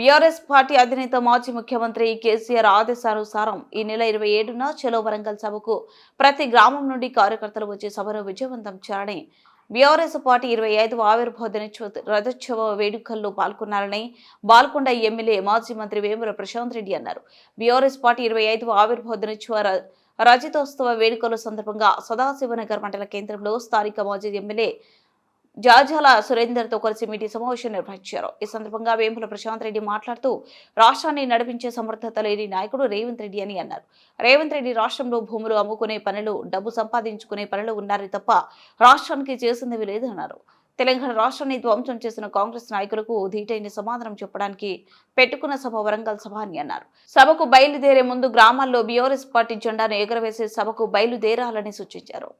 BRS party అధినేత మాజీ ముఖ్యమంత్రి కేసీఆర్ ఆదేశానుసారం ఈ నెల ఇరవై ఏడున చలో వరంగల్ సభకు ప్రతి గ్రామం నుండి కార్యకర్తలు వచ్చి సభను విజయవంతం చేయాలని బీఆర్ఎస్ పార్టీ ఇరవై ఐదవ ఆవిర్భావ దినోత్సవ రథోత్సవ వేడుకల్లో పాల్గొన్నారని బాల్కొండ ఎమ్మెల్యే మాజీ మంత్రి వేముల ప్రశాంత్ రెడ్డి అన్నారు. బీఆర్ఎస్ పార్టీ ఇరవై ఐదవ ఆవిర్భావ దినోత్సవ ర- రజతోత్సవ వేడుకల సందర్భంగా సదాశివనగర్ మండల కేంద్రంలో స్థానిక మాజీ ఎమ్మెల్యే జాజాల సురేందర్తో కలిసి మీటి సమావేశం నిర్వహించారు. ఈ సందర్భంగా వేముల ప్రశాంత్ రెడ్డి మాట్లాడుతూ రాష్ట్రాన్ని నడిపించే సమర్థత లేని నాయకుడు రేవంత్ రెడ్డి అని అన్నారు. రేవంత్ రెడ్డి రాష్ట్రంలో భూములు అమ్ముకునే పనులు డబ్బు సంపాదించుకునే పనులు ఉన్నారే తప్ప రాష్ట్రానికి చేసింది లేదన్నారు. తెలంగాణ రాష్ట్రాన్ని ధ్వంసం చేసిన కాంగ్రెస్ నాయకులకు ధీటైన సమాధానం చెప్పడానికి పెట్టుకున్న సభ వరంగల్ సభ అని అన్నారు. సభకు బయలుదేరే ముందు గ్రామాల్లో బీఆర్ఎస్ పార్టీ జెండాను ఎగరవేసే సభకు బయలుదేరాలని సూచించారు.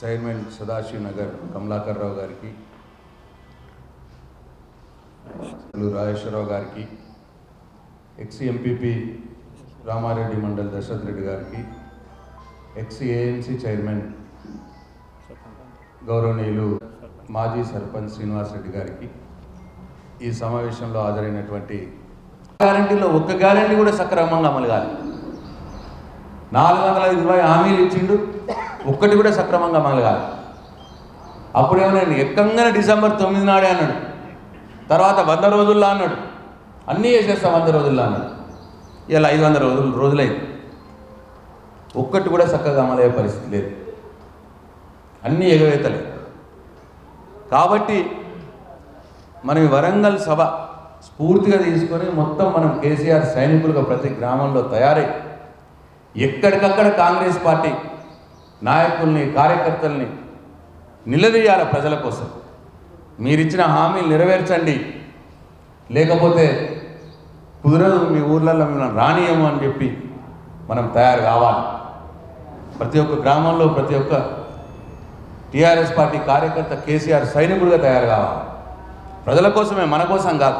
చైర్మన్ సదాశివ్ నగర్ కమలాకర్ రావు గారికి రాజేశ్వరరావు గారికి ఎక్స్ ఎంపీపీ రామారెడ్డి మండల్ దశరథ్ రెడ్డి గారికి ఎక్స్ ఏఎంసీ చైర్మన్ గౌరవనీయులు మాజీ సర్పంచ్ శ్రీనివాస్ రెడ్డి గారికి ఈ సమావేశంలో హాజరైనటువంటి గ్యారంటీలో ఒక్క గ్యారంటీ కూడా సక్రమంగా అమలు కాలేదు. నాలుగు వందల ఇరవై హామీలు ఇచ్చిండు. ఒక్కటి కూడా సక్రమంగా మలగాలి అప్పుడు అప్పుడేమో ఎక్కంగానే డిసెంబర్ తొమ్మిది నాడే అన్నాడు. తర్వాత వంద రోజుల్లో అన్నాడు. అన్నీ చేసేస్తాం వంద రోజుల్లో అన్నాడు. ఇలా ఐదు వందల రోజులు రోజులైంది. ఒక్కటి కూడా చక్కగా అమలయ్యే పరిస్థితి లేదు. అన్నీ ఎగవేతలే. కాబట్టి మనం వరంగల్ సభ స్ఫూర్తిగా తీసుకొని మొత్తం మనం కేసీఆర్ సైనికులుగా ప్రతి గ్రామంలో తయారై ఎక్కడికక్కడ కాంగ్రెస్ పార్టీ నాయకుల్ని కార్యకర్తల్ని నిలదీయాలి ప్రజల కోసం. మీరిచ్చిన హామీలు నెరవేర్చండి. లేకపోతే కుదరదు మీ ఊర్లలో మిమ్మల్ని రానియము అని చెప్పి మనం తయారు కావాలి. ప్రతి ఒక్క గ్రామంలో ప్రతి ఒక్క టీఆర్ఎస్ పార్టీ కార్యకర్త కేసీఆర్ సైనికుడిగా తయారు కావాలి. ప్రజల కోసమే మన కోసం కాదు.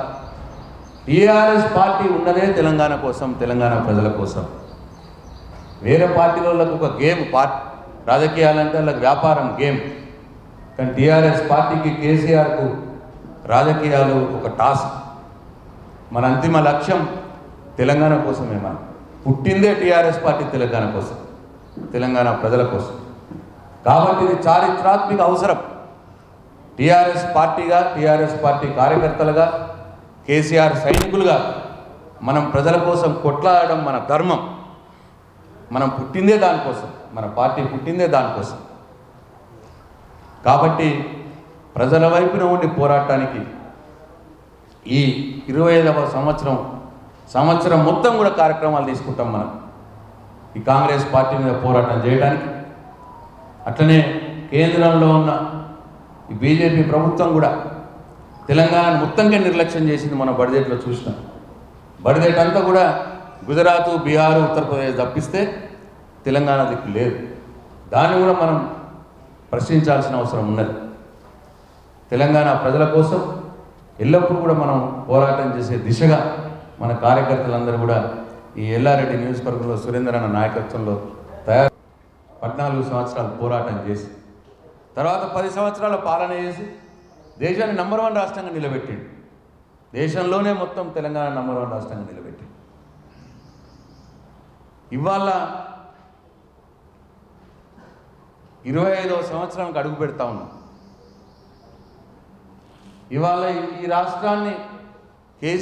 టీఆర్ఎస్ పార్టీ ఉన్నదే తెలంగాణ కోసం తెలంగాణ ప్రజల కోసం. వేరే పార్టీలకు ఒక గేమ్ పార్టీ రాజకీయాలంటే వాళ్ళకి వ్యాపారం గేమ్. కానీ టీఆర్ఎస్ పార్టీకి కేసీఆర్కు రాజకీయాలు ఒక టాస్క్. మన అంతిమ లక్ష్యం తెలంగాణ కోసమే మనం. పుట్టిందే టీఆర్ఎస్ పార్టీ తెలంగాణ కోసం తెలంగాణ ప్రజల కోసం. కాబట్టి ఇది చారిత్రాత్మక అవసరం. టీఆర్ఎస్ పార్టీగా టీఆర్ఎస్ పార్టీ కార్యకర్తలుగా కేసీఆర్ సైనికులుగా మనం ప్రజల కోసం కొట్లాడడం మన ధర్మం. మనం పుట్టిందే దానికోసం మన పార్టీ పుట్టిందే దానికోసం. కాబట్టి ప్రజల వైపున ఉండి పోరాటానికి ఈ ఇరవై ఐదవ సంవత్సరం సంవత్సరం మొత్తం కూడా కార్యక్రమాలు తీసుకుంటాం మనం. ఈ కాంగ్రెస్ పార్టీ మీద పోరాటం చేయడానికి. అట్లనే కేంద్రంలో ఉన్న ఈ బీజేపీ ప్రభుత్వం కూడా తెలంగాణను మొత్తంగా నిర్లక్ష్యం చేసింది మన బడ్జెట్లో చూసినాం. బడ్జెట్ అంతా కూడా గుజరాత్ బీహార్ ఉత్తరప్రదేశ్ తప్పిస్తే తెలంగాణ దిక్కు లేదు. దాన్ని కూడా మనం ప్రశ్నించాల్సిన అవసరం ఉన్నది. తెలంగాణ ప్రజల కోసం ఎల్లప్పుడూ కూడా మనం పోరాటం చేసే దిశగా మన కార్యకర్తలందరూ కూడా ఈ ఎల్లారెడ్డి నియోజకవర్గంలో సురేందర్ అన్న నాయకత్వంలో తయారు పద్నాలుగు సంవత్సరాలు పోరాటం చేసి తర్వాత పది సంవత్సరాల పాలన చేసి దేశాన్ని నంబర్ వన్ రాష్ట్రంగా నిలబెట్టిండు. దేశంలోనే మొత్తం తెలంగాణ నంబర్ వన్ రాష్ట్రంగా నిలబెట్టిండు. ఇవాళ ఇరవై ఐదవ సంవత్సరానికి అడుగు పెడతా ఉన్నాం. ఇవాళ ఈ రాష్ట్రాన్ని